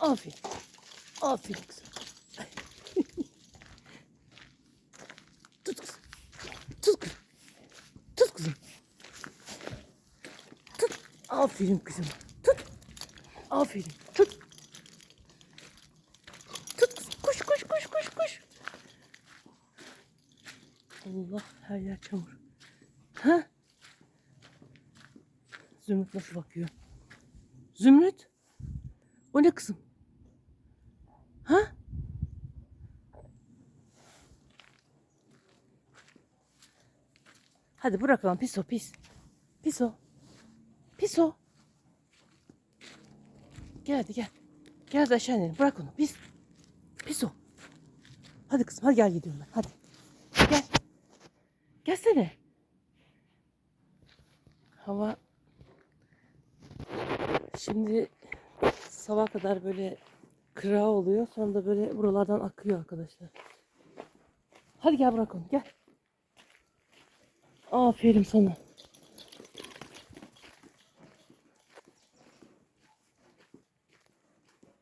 Aferin. Aferin kızım. Tut kızım. Tut kızım. Tut kızım. Tut. Aferin kızım. Tut. Aferin. Tut. Tut kızım. Koş koş koş koş koş. Allah her yer çamur. Ha? Zümrüt nasıl bakıyor? Zümrüt? O ne kızım? Ha? Hadi bırakalım pis o pis. Pis o. Pis o. Gel hadi gel. Gel hadi aşağı inelim. Bırak onu. Pis. Pis o. Hadi kızım hadi gel gidiyorum ben. Hadi. Gel. Gelsene. Hava şimdi sabah kadar böyle kıra oluyor. Sonra da böyle buralardan akıyor arkadaşlar. Hadi gel bırak onu gel. Aferin sana.